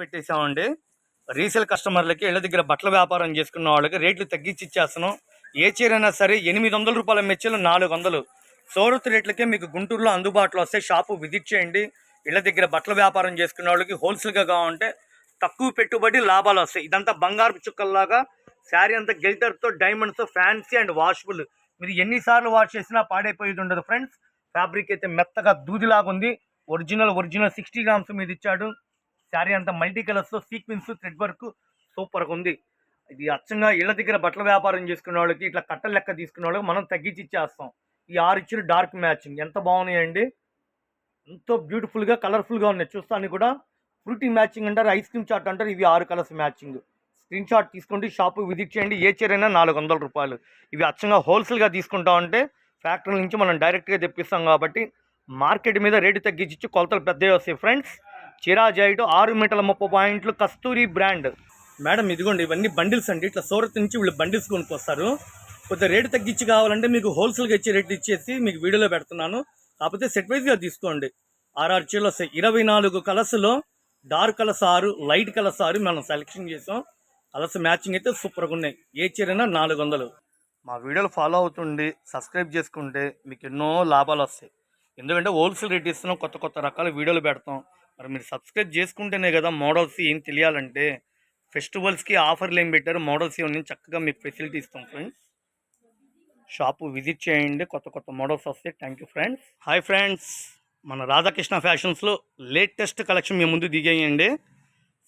పెట్టేసామండి resale కస్టమర్లకి ఇళ్ళ దగ్గర బట్టల వ్యాపారం చేసుకున్న వాళ్ళకి రేట్లు తగ్గించి ఇచ్చేస్తున్నాం. ఏ చీరైనా సరే ఎనిమిది వందల రూపాయల మెచ్చలు నాలుగు వందలు సోరత్ రేట్లకే మీకు గుంటూరులో అందుబాటులో వస్తే షాపు విజిట్ చేయండి. ఇళ్ళ దగ్గర బట్టల వ్యాపారం చేసుకున్న వాళ్ళకి హోల్సేల్గా కావాలంటే తక్కువ పెట్టుబడి లాభాలు వస్తాయి. ఇదంతా బంగారు చుక్కల్లాగా శారీ అంతా గెల్టర్తో డైమండ్స్తో ఫ్యాన్సీ అండ్ వాషబుల్. మీరు ఎన్నిసార్లు వాష్ చేసినా పాడైపోయేది ఉండదు ఫ్రెండ్స్. ఫ్యాబ్రిక్ అయితే మెత్తగా దూదిలాగా ఉంది ఒరిజినల్ ఒరిజినల్ సిక్స్టీ గ్రామ్స్ మీద ఇచ్చాడు. శారీ అంతా మల్టీ కలర్స్తో సీక్వెన్స్ థ్రెడ్ వర్క్ సూపర్గా ఉంది. ఇది అచ్చంగా ఇళ్ళ దగ్గర బట్టల వ్యాపారం చేసుకునే వాళ్ళకి ఇట్లా కట్టల లెక్క తీసుకునే వాళ్ళకి మనం తగ్గించి ఇచ్చేస్తాం. ఈ ఆరు ఇచ్చిన డార్క్ మ్యాచింగ్ ఎంత బాగున్నాయండి? ఎంతో బ్యూటిఫుల్గా కలర్ఫుల్గా ఉన్నాయి. చూస్తాను కూడా ఫ్రూటీ మ్యాచింగ్ అంటారు ఐస్ క్రీమ్ చాట్ అంటారు ఇవి ఆరు కలర్స్ మ్యాచింగ్. స్క్రీన్ షాట్ తీసుకోండి షాపు విజిట్ చేయండి. ఏ చీర అయినా నాలుగు వందల రూపాయలు. ఇవి అచ్చంగా హోల్సేల్గా తీసుకుంటాం అంటే ఫ్యాక్టరీ నుంచి మనం డైరెక్ట్గా తెప్పిస్తాం కాబట్టి మార్కెట్ మీద రేటు తగ్గించి కొలతలు పెద్దవి వస్తాయి. ఫ్రెండ్స్ చీరా జాయిట్ ఆరు మీటర్ల ముప్పై పాయింట్లు కస్తూరి బ్రాండ్. మేడం ఇదిగోండి ఇవన్నీ బండిల్స్ అండి. ఇట్లా సూరత్ నుంచి వీళ్ళు బండిల్స్ కొనుక్కొస్తారు. కొద్దిగా రేటు తగ్గించి కావాలంటే మీకు హోల్సేల్గా ఇచ్చే రేట్ ఇచ్చేసి మీకు వీడియోలో పెడుతున్నాను. కాకపోతే సెట్ వైజ్గా తీసుకోండి. ఆర్ఆర్ చీరలు వస్తాయి ఇరవై నాలుగు కలర్స్లో డార్క్ కలర్స్ ఆరు లైట్ కలర్స్ ఆరు మనం సెలెక్షన్ చేసాం. కలర్స్ మ్యాచింగ్ అయితే సూపర్గా ఉన్నాయి. ఏ చీరైనా నాలుగు వందలు. మా వీడియోలు ఫాలో అవుతుండి సబ్స్క్రైబ్ చేసుకుంటే మీకు ఎన్నో లాభాలు వస్తాయి. ఎందుకంటే హోల్సేల్ రేట్ ఇస్తున్నాం కొత్త కొత్త రకాల వీడియోలు పెడతాం. మరి మీరు సబ్స్క్రైబ్ చేసుకుంటేనే కదా మోడల్స్ ఏం తెలియాలంటే ఫెస్టివల్స్కి ఆఫర్లు ఏం పెట్టారు? మోడల్స్ ఏమని చక్కగా మీకు ఫెసిలిటీ ఇస్తాం ఫ్రెండ్స్. షాపు విజిట్ చేయండి. కొత్త కొత్త మోడల్స్ వస్తాయి. Thank you friends. Hi friends. మన రాధాకృష్ణ ఫ్యాషన్స్లో లేటెస్ట్ కలెక్షన్ మీ ముందు దిగేయండి.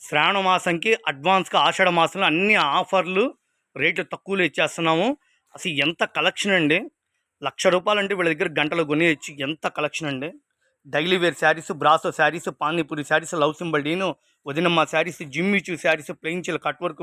శ్రావణ మాసంకి అడ్వాన్స్గా ఆషాఢ మాసంలో అన్ని ఆఫర్లు రేట్లు తక్కువలో ఇచ్చేస్తున్నాము. అసలు ఎంత కలెక్షన్ అండి? లక్ష రూపాయలు అంటే వీళ్ళ దగ్గర గంటలు కొనేయచ్చు. ఎంత కలెక్షన్ అండి? Daily wear saris brasso saris panipuri saris love symbol డీను Vadinamma saris jimmy choo saris plain చీల cut work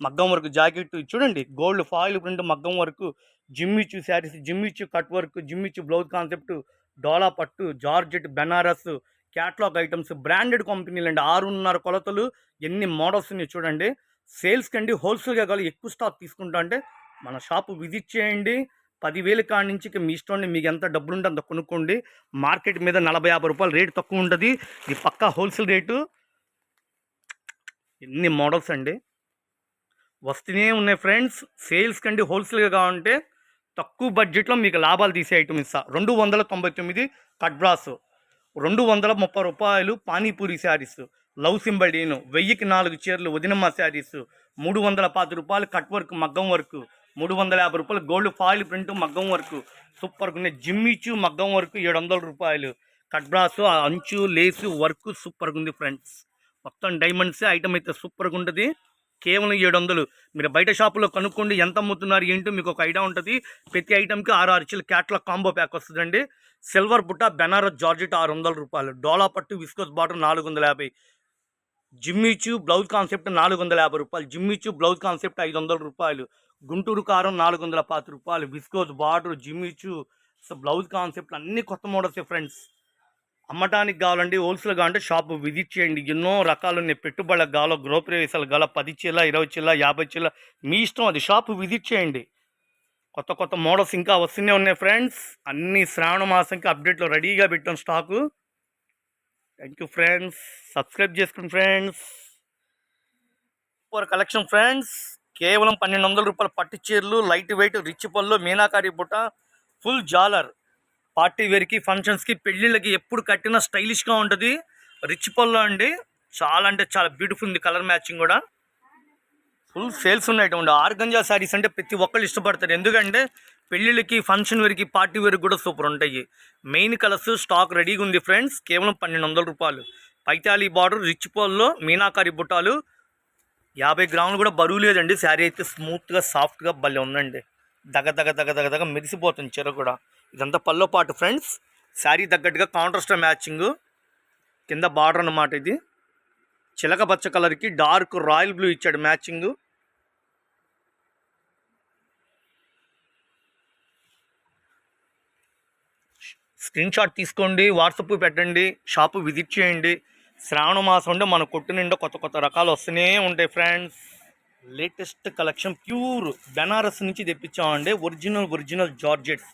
మగ్గం వర్క్ జాకెట్ చూడండి గోల్డ్ ఫాయిల్ ప్రింట్ మగ్గం work jimmy choo saris jimmy choo cut work jimmy choo blouse concept డోలా పట్టు georgette Banaras catalogue items branded కంపెనీలు అండి ఆరున్నర కొలతలు ఎన్ని models ఉన్నాయి చూడండి సేల్స్కి అండి హోల్సేల్గా కావాలి ఎక్కువ స్టాక్ తీసుకుంటా అంటే మన షాపు విజిట్ చేయండి పదివేలు కాడి నుంచి మీ ఇష్టం మీకు ఎంత డబ్బులు ఉంటే అంత కొనుక్కోండి. మార్కెట్ మీద నలభై యాభై రూపాయలు రేటు తక్కువ ఉంటుంది ఇది పక్కా హోల్సేల్ రేటు. ఎన్ని మోడల్స్ అండి. వస్తూనే ఉన్నాయి ఫ్రెండ్స్. సేల్స్ కండి హోల్సేల్గా కావాలంటే తక్కువ బడ్జెట్లో మీకు లాభాలు తీసే ఐటమ్ ఇస్తా. రెండు వందల తొంభై తొమ్మిది కట్ బ్రాస్ రెండు వందల ముప్పై రూపాయలు పానీపూరి శారీస్ లవ్ సింబల్ డీను వెయ్యికి నాలుగు చీరలు వదినమ్మ శారీస్ మూడు వందల పాతి రూపాయలు కట్ వర్క్ మగ్గం వర్క్ మూడు వందల యాభై రూపాయలు గోల్డ్ ఫాయిల్ ప్రింట్ మగ్గం వర్క్. సూపర్గా ఉన్నాయి జిమ్మిచ్చు మగ్గం వర్క్ ఏడు వందల రూపాయలు. కట్ బ్రాస్ ఆ అంచు లేసు వర్క్ సూపర్గా ఉంది ఫ్రెండ్స్. మొత్తం డైమండ్స్ ఐటమ్ అయితే సూపర్గా ఉంటుంది కేవలం ఏడు వందలు మీరు బయట షాపులో కనుక్కోండి ఎంత అమ్ముతున్నారు ఏంటో మీకు ఒక ఐడియా ఉంటుంది. ప్రతి ఐటమ్కి ఆరు ఆరు క్యాట్లాగ్ కాంబో ప్యాక్ వస్తుందండి. సిల్వర్ బుట్ట బెనారస్ జార్జెట్ ఆరు వందల రూపాయలు. డోలా పట్టు విస్కోస్ బాటర్ నాలుగు వందల యాభై. జిమ్మిచు బ్లౌజ్ కాన్సెప్ట్ నాలుగు వందల యాభై రూపాయలు జిమ్మిచు బ్లౌజ్ కాన్సెప్ట్ ఐదు వందల రూపాయలు గుంటూరు కారం నాలుగు వందల పాతి రూపాయలు viscose border jimmy choo so blouse concept అన్ని కొత్త మోడల్స్ ఫ్రెండ్స్. అమ్మటానికి కావాలండి హోల్సేల్ కావాలంటే షాప్ విజిట్ చేయండి. ఎన్నో రకాలు ఉన్నాయి పెట్టుబడులకు కావాలో గృహప్రవేశాలు గల పది చీల ఇరవై చీల యాభై చీల మీ ఇష్టం అది. షాప్ విజిట్ చేయండి. కొత్త కొత్త మోడల్స్ ఇంకా వస్తూనే ఉన్నాయి ఫ్రెండ్స్. అన్ని శ్రావణ మాసంకి అప్డేట్లో రెడీగా పెట్టాం stock. Thank you friends. Subscribe చేసుకోండి ఫ్రెండ్స్. Super collection friends. కేవలం పన్నెండు వందల రూపాయల పట్టు చీరలు లైట్ వెయిట్ రిచ్ పళ్ళు మీనాకారి బుట్ట ఫుల్ జాలర్. పార్టీ వేర్కి ఫంక్షన్స్కి పెళ్ళిళ్ళకి ఎప్పుడు కట్టినా స్టైలిష్గా ఉంటుంది. రిచ్ పళ్ళు అండి. చాలా అంటే చాలా బ్యూటిఫుల్ ఉంది కలర్ మ్యాచింగ్ కూడా. ఫుల్ సేల్స్ ఉన్నాయి. ఆర్గంజా శారీస్ అంటే ప్రతి ఒక్కళ్ళు ఇష్టపడతారు. ఎందుకంటే పెళ్ళిళ్ళకి ఫంక్షన్ వరకు పార్టీ వరకు కూడా సూపర్ ఉంటాయి. మెయిన్ కలర్స్ స్టాక్ రెడీగా ఉంది ఫ్రెండ్స్. కేవలం పన్నెండు వందల రూపాయలు. పైతాలి బార్డర్ రిచ్ పోల్లో మీనాకారి బుట్టాలు. యాభై గ్రాములు కూడా బరువు లేదండి. శారీ అయితే స్మూత్గా సాఫ్ట్గా భలే ఉందండి. దగ దగ దగ దగ దగ మెరిసిపోతుంది చీర కూడా. ఇదంతా పల్లో పాటు ఫ్రెండ్స్. శారీ తగ్గట్టుగా కాంట్రాస్ట్ మ్యాచింగ్ కింద బార్డర్ అనమాట ఇది. చిలక పచ్చ కలర్కి డార్క్ రాయల్ బ్లూ ఇచ్చాడు మ్యాచింగ్. స్క్రీన్ షాట్ తీసుకోండి వాట్సాప్ పెట్టండి షాపు విజిట్ చేయండి. శ్రావణ మాసం అంటే మన కొట్టు నిండా కొత్త కొత్త రకాలు వస్తూనే ఉంటాయి friends. Latest collection pure Banaras నుంచి తెప్పించామండి. Original original georgettes.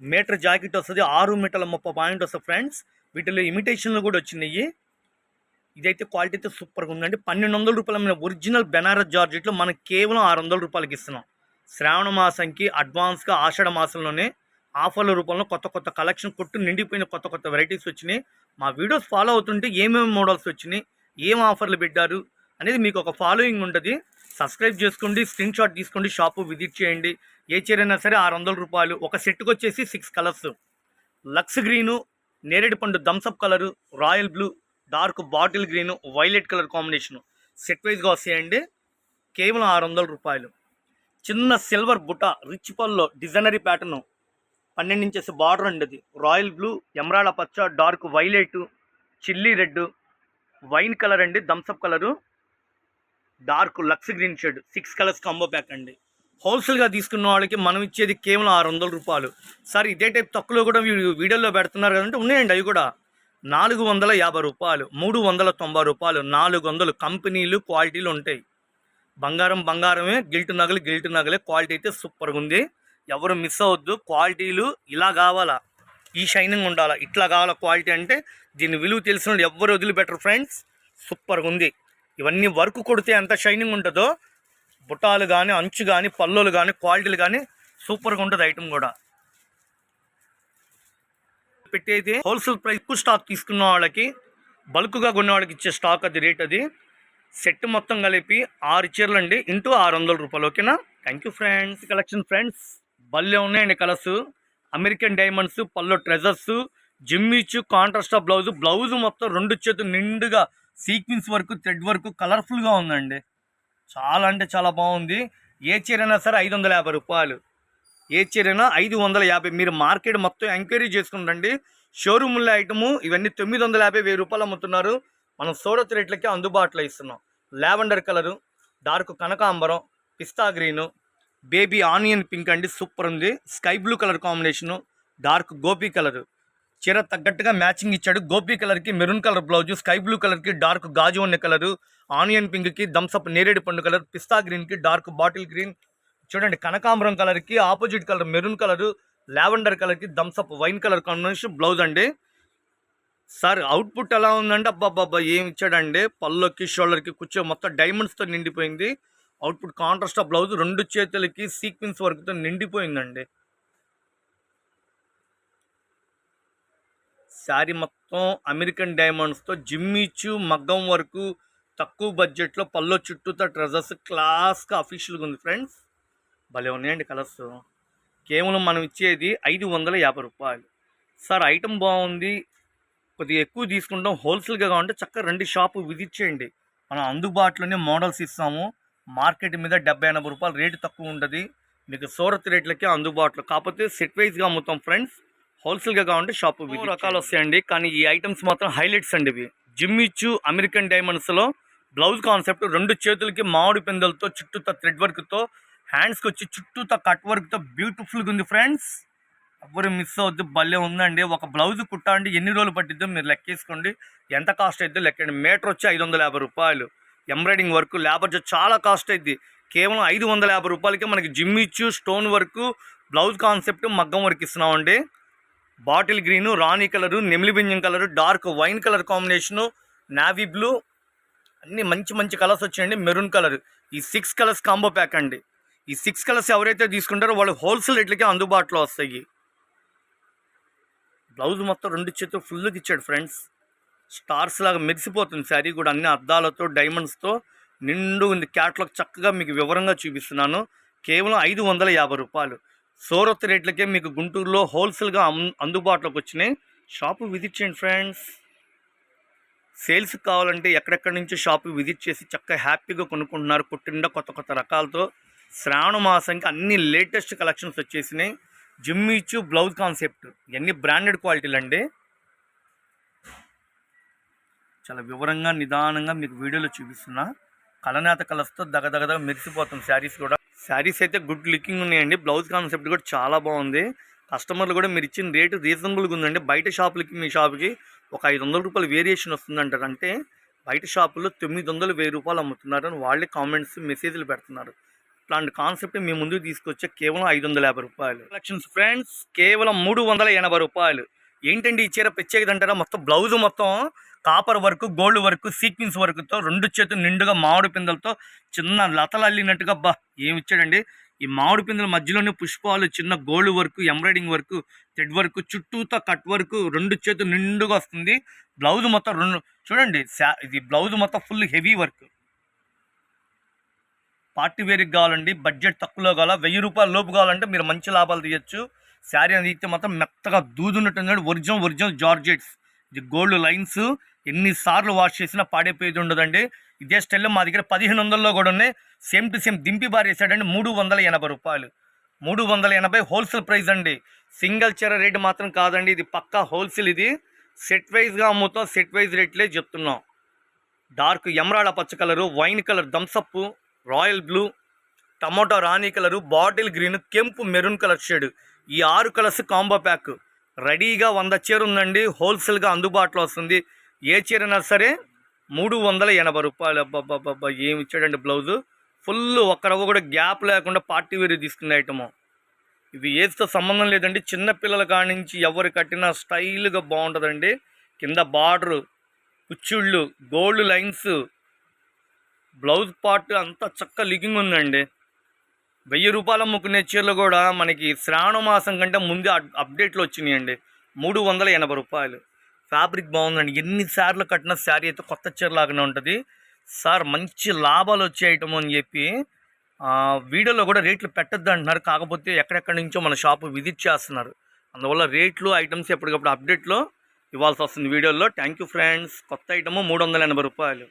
Metre jacket వస్తుంది ఆరు మీటర్ల ముప్పై పాయింట్ వస్తుంది ఫ్రెండ్స్. వీటిలో ఇమిటేషన్లు కూడా వచ్చినాయి. ఇదైతే క్వాలిటీ అయితే సూపర్గా ఉందండి. పన్నెండు వందల రూపాయల మీద ఒరిజినల్ బెనారస్ జార్జెట్లు మనం కేవలం ఆరు వందల రూపాయలకి ఇస్తున్నాం. శ్రావణ మాసంకి అడ్వాన్స్గా ఆషాఢ మాసంలోనే ఆఫర్ల రూపంలో కొత్త కొత్త కలెక్షన్ కొట్టు నిండిపోయిన కొత్త కొత్త వెరైటీస్ వచ్చినాయి. మా వీడియోస్ ఫాలో అవుతుంటే ఏమేమి మోడల్స్ వచ్చినాయి ఏం ఆఫర్లు పెట్టారు అనేది మీకు ఒక ఫాలోయింగ్ ఉంటుంది. సబ్స్క్రైబ్ చేసుకోండి స్క్రీన్ షాట్ తీసుకోండి షాపు విజిట్ చేయండి. ఏ చీరైనా సరే ఆరు వందల రూపాయలు. ఒక సెట్కి వచ్చేసి సిక్స్ కలర్స్ లక్స్ గ్రీను నేరేడు పండు Thums Up colour royal blue dark bottle green violet colour combination set వైజ్గా వస్తాయండి. కేవలం ఆరు వందల రూపాయలు. చిన్న సిల్వర్ బుట్ట రిచ్ పల్లో డిజైనరీ ప్యాటర్ను పన్నెండు ఇంచెస్ బార్డర్ అండి అది. రాయల్ బ్లూ ఎమరాడ పచ్చ dark violet chilli red wine colour అండి Thums Up colour. Dark Lux green shade six colours combo pack అండి. హోల్సేల్గా తీసుకున్న వాళ్ళకి మనం ఇచ్చేది కేవలం ఆరు వందల రూపాయలు. సార్ ఇదే టైప్ తక్కువలో కూడా వీడియోలో పెడుతున్నారు కదంటే ఉన్నాయండి అవి కూడా. నాలుగు వందల యాభై రూపాయలు మూడు వందల తొంభై రూపాయలు నాలుగు వందలు కంపెనీలు క్వాలిటీలు ఉంటాయి. బంగారం బంగారమే గిల్ట్ నగలు గిల్ట్ నగలే క్వాలిటీ అయితే సూపర్గా ఉంది. ఎవరు మిస్ అవ్వద్దు. క్వాలిటీలు ఇలా కావాలా? ఈ షైనింగ్ ఉండాలా? ఇట్లా కావాలా క్వాలిటీ అంటే దీని విలువ తెలిసిన వాళ్ళు వదిలి వదిలిపెట్టరు ఫ్రెండ్స్. సూపర్గా ఉంది. ఇవన్నీ వర్క్ కొడితే ఎంత షైనింగ్ ఉంటుందో బుట్టాలు కానీ అంచు కానీ పల్లోలు కానీ క్వాలిటీలు కానీ సూపర్గా ఉంటుంది ఐటమ్ కూడా. పెట్టేది హోల్సేల్ ప్రైస్ ఎక్కువ స్టాక్ తీసుకున్న వాళ్ళకి బల్క్గా కొన్న వాళ్ళకి ఇచ్చే స్టాక్ అది రేట్ అది. సెట్ మొత్తం కలిపి ఆరు చీరలు అండి ఇంటూ ఆరు వందల రూపాయలు. ఓకేనా? Thank you friends collection friends భలే ఉన్నాయండి కలర్స్. అమెరికన్ డైమండ్స్ పళ్ళు treasures jimmy choo contrast blouse blouse మొత్తం రెండు చేతులు నిండుగా సీక్వెన్స్ వరకు థ్రెడ్ వరకు కలర్ఫుల్గా ఉందండి. చాలా అంటే చాలా బాగుంది. ఏ చీరైనా సరే ఐదు వందల యాభై రూపాయలు. ఏ చీరైనా ఐదు వందల యాభై. మీరు మార్కెట్ మొత్తం ఎంక్వైరీ చేసుకుంటండి షోరూముల ఐటము ఇవన్నీ తొమ్మిది వందల యాభై వెయ్యి రూపాయలు అమ్ముతున్నారు. మనం సూరత్ రేట్లకే అందుబాటులో ఇస్తున్నాం. లావెండర్ కలరు డార్క్ కనకాంబరం పిస్తా గ్రీను బేబీ ఆనియన్ పింక్ అండి సూపర్ ఉంది. Sky blue colour combination dark Gopi colour. చీర తగ్గట్టుగా మ్యాచింగ్ ఇచ్చాడు. గోపీ కలర్కి maroon colour blouse sky blue కలర్కి డార్క్ గాజు ఉన్న కలరు ఆనియన్ పింక్కి థమ్స్అప్ నేరేడు పండు కలర్ పిస్తా గ్రీన్కి డార్క్ బాటిల్ గ్రీన్. చూడండి కనకాంబరం కలర్కి opposite colour maroon colour lavender కలర్కి Thums Up wine colour combination blouse అండి. సార్ అవుట్పుట్ ఎలా ఉందంటే అబ్బాబ్బాబ్బా ఏం ఇచ్చాడండి? పళ్ళకి షోల్డర్కి కూర్చో మొత్తం డైమండ్స్తో నిండిపోయింది. అవుట్పుట్ కాంట్రాస్ట్ ఆ బ్లౌజ్ రెండు చేతులకి సీక్వెన్స్ వర్క్తో నిండిపోయిందండి. శారీ మొత్తం అమెరికన్ డైమండ్స్తో జిమ్మిచ్చు మగ్గం వరకు తక్కువ బడ్జెట్లో పల్లో చుట్టూతో ట్రెజర్స్ క్లాస్గా అఫీషియల్గా ఉంది ఫ్రెండ్స్. భలే ఉన్నాయండి కలర్స్. కేవలం మనం ఇచ్చేది ఐదు వందల యాభై రూపాయలు. సార్ ఐటమ్ బాగుంది. కొద్దిగా ఎక్కువ తీసుకుంటాం. హోల్సేల్గా కావాలంటే చక్కగా రెండు షాపు విజిట్ చేయండి. మనం అందుబాటులోనే మోడల్స్ ఇస్తాము. మార్కెట్ మీద డెబ్బై ఎనభై రూపాయలు రేటు తక్కువ ఉంటుంది మీకు సూరత్ రేట్లకే అందుబాటులో. కాకపోతే సెట్ వైజ్గా అమ్ముతాం ఫ్రెండ్స్. హోల్సేల్గా కావాలంటే షాపు రకాలు వస్తాయండి. కానీ ఈ ఐటమ్స్ మాత్రం హైలైట్స్ అండి ఇవి. జిమ్మిచ్చు అమెరికన్ డైమండ్స్లో బ్లౌజ్ కాన్సెప్ట్ రెండు చేతులకి మామిడి పిందెలతో చుట్టూతో థ్రెడ్ వర్క్తో హ్యాండ్స్కి వచ్చి చుట్టూతో కట్ వర్క్తో బ్యూటిఫుల్గా ఉంది ఫ్రెండ్స్. ఎవ్వరు మిస్ అవద్దు భలే ఉందండి. ఒక బ్లౌజ్ కుట్టండి ఎన్ని రోజులు పట్టిద్దో మీరు లెక్కేసుకోండి. ఎంత కాస్ట్ అయిద్దో లెక్కండి. మీటర్ వచ్చి ఐదు వందల యాభై రూపాయలు. ఎంబ్రాయిడింగ్ వర్క్ లేబర్ చార్జ్ చాలా కాస్ట్ అయింది కేవలం ఐదు వందల యాభై రూపాయలకే మనకి jimmy choo stone work blouse concept మగ్గం వర్క్ ఇస్తున్నామండి. బాటిల్ గ్రీను రాణి కలరు నెమిలి బింజం colour dark wine colour combination navy blue అన్ని మంచి మంచి కలర్స్ వచ్చాయండి. మెరూన్ కలర్ ఈ సిక్స్ కలర్స్ కాంబో ప్యాక్ అండి. ఈ సిక్స్ కలర్స్ ఎవరైతే తీసుకుంటారో వాళ్ళు హోల్సేల్ రేట్లకే అందుబాటులో వస్తాయి. బ్లౌజ్ మొత్తం రెండు చేతులు ఫుల్గా ఇచ్చాడు ఫ్రెండ్స్ స్టార్స్ లాగా మెరిసిపోతుంది శారీ కూడా అన్ని అద్దాలతో డైమండ్స్తో. నిండు ఉంది. క్యాట్లాగ్ చక్కగా మీకు వివరంగా చూపిస్తున్నాను. కేవలం ఐదు వందల యాభై రూపాయలు. సోరత్ రేట్లకే మీకు గుంటూరులో హోల్సేల్గా అందుబాటులోకి వచ్చినాయి. షాపు విజిట్ చేయండి ఫ్రెండ్స్. సేల్స్ కావాలంటే ఎక్కడెక్కడి నుంచి షాపు విజిట్ చేసి చక్కగా హ్యాపీగా కొనుక్కుంటున్నారు. పుట్టిండా కొత్త కొత్త రకాలతో. శ్రావణ మాసంకి అన్ని లేటెస్ట్ కలెక్షన్స్ వచ్చేసినాయి. Jimmy choo blouse concept. ఇవన్నీ బ్రాండెడ్ క్వాలిటీలు అండి చాలా వివరంగా నిదానంగా మీకు వీడియోలో చూపిస్తున్నా. కలనేత కలర్స్తో దగదగదగ మెరిసిపోతాం శారీస్ కూడా. శారీస్ అయితే గుడ్ లుకింగ్ ఉన్నాయండి. బ్లౌజ్ కాన్సెప్ట్ కూడా చాలా బాగుంది. కస్టమర్లు కూడా మీరు ఇచ్చిన రేటు రీజనబుల్గా ఉందండి. బయట షాపులకి మీ షాప్కి ఒక ఐదు వందల రూపాయలు వేరియేషన్ వస్తుందంటారు అంటే బయట షాపుల్లో తొమ్మిది వందలు వెయ్యి రూపాయలు అమ్ముతున్నారు అని వాళ్ళే కామెంట్స్ మెసేజ్లు పెడుతున్నారు. ఇట్లాంటి కాన్సెప్ట్ మీ ముందుకు తీసుకొచ్చే కేవలం ఐదు వందల యాభై రూపాయలు. కలెక్షన్స్ ఫ్రెండ్స్ కేవలం మూడు వందల ఎనభై రూపాయలు. ఏంటండి ఈ చీర ప్రత్యేకత అంటారా? మొత్తం బ్లౌజ్ మొత్తం copper work gold work sequence వర్క్తో రెండు చేతులు నిండుగా మామిడి పిందలతో చిన్న లతలు అల్లినట్టుగా బా ఏమి ఇచ్చాడండి ఈ మామిడి పిందల మధ్యలోనే పుష్పాలు చిన్న gold work embroidering work thread work చుట్టూతో కట్ వర్క్ రెండు చేతులు నిండుగా వస్తుంది. బ్లౌజ్ మొత్తం రెండు చూడండి ఇది బ్లౌజ్ మొత్తం ఫుల్ హెవీ వర్క్. పార్టీ వేర్కి కావాలండి బడ్జెట్ తక్కువలో కావాలా వెయ్యి రూపాయల లోపు కావాలంటే మీరు మంచి లాభాలు తీయచ్చు. శారీ అనేది తీస్తే మాత్రం మెత్తగా దూదున్నట్టు ఒరిజినల్ ఒరిజినల్ జార్జెట్స్. ఇది గోల్డ్ లైన్స్. ఎన్నిసార్లు వాష్ చేసినా పాడైపోయేది ఉండదండి. ఇదే స్టైల్లో మా దగ్గర పదిహేను వందల్లో కూడా ఉన్నాయి. సేమ్ టు సేమ్ దింపి బారేసాడండి మూడు వందల ఎనభై రూపాయలు. మూడు వందల ఎనభై హోల్సేల్ ప్రైస్ అండి. సింగిల్ చీర రేటు మాత్రం కాదండి. ఇది పక్కా హోల్సేల్ ఇది. సెట్ వైజ్గా అమ్ముతాం. సెట్ వైజ్ రేట్లే చెప్తున్నాం. డార్క్ ఎమరాడ పచ్చ colour wine colour Thums Up royal blue tomato రాణి కలరు బాటిల్ గ్రీన్ కెంపు మెరూన్ కలర్ షేడ్. ఈ ఆరు కలర్స్ కాంబో ప్యాక్. రెడీగా వంద చీర ఉందండి. హోల్సేల్గా అందుబాటులో వస్తుంది. ఏ చీరనా సరే మూడు వందల ఎనభై రూపాయలు. అబ్బాబ్బాబ్బా ఏమి ఇచ్చాడండి బ్లౌజు ఫుల్ ఒక్కడవ కూడా గ్యాప్ లేకుండా పార్టీ వేరు తీసుకునే ఐటము ఇది ఏజ్తో సంబంధం లేదండి. చిన్నపిల్లల కాడి నుంచి ఎవరు కట్టినా స్టైల్గా బాగుంటుందండి. కింద బార్డరు కుచ్చుళ్ళు గోల్డ్ లైన్స్ బ్లౌజ్ పార్ట్ అంతా చక్క లికింగ్ ఉందండి. వెయ్యి రూపాయలు అమ్ముకునే చీరలు కూడా మనకి శ్రావణ మాసం కంటే ముందే అప్- అప్డేట్లు వచ్చినాయండి. మూడు వందల ఎనభై రూపాయలు. ఫ్యాబ్రిక్ బాగుందండి. ఎన్నిసార్లు కట్టిన శారీ అయితే కొత్త చీర లాగానే ఉంటుంది. సార్ మంచి లాభాలు వచ్చే ఐటమ్ అని చెప్పి వీడియోలో కూడా రేట్లు పెట్టద్దు అంటున్నారు. కాకపోతే ఎక్కడెక్కడి నుంచో మన షాపు విజిట్ చేస్తున్నారు. అందువల్ల రేట్లు ఐటమ్స్ ఎప్పటికప్పుడు అప్డేట్లో ఇవ్వాల్సి వస్తుంది వీడియోలో. థ్యాంక్ యూ ఫ్రెండ్స్ కొత్త ఐటమ్ మూడు వందల ఎనభై రూపాయలు.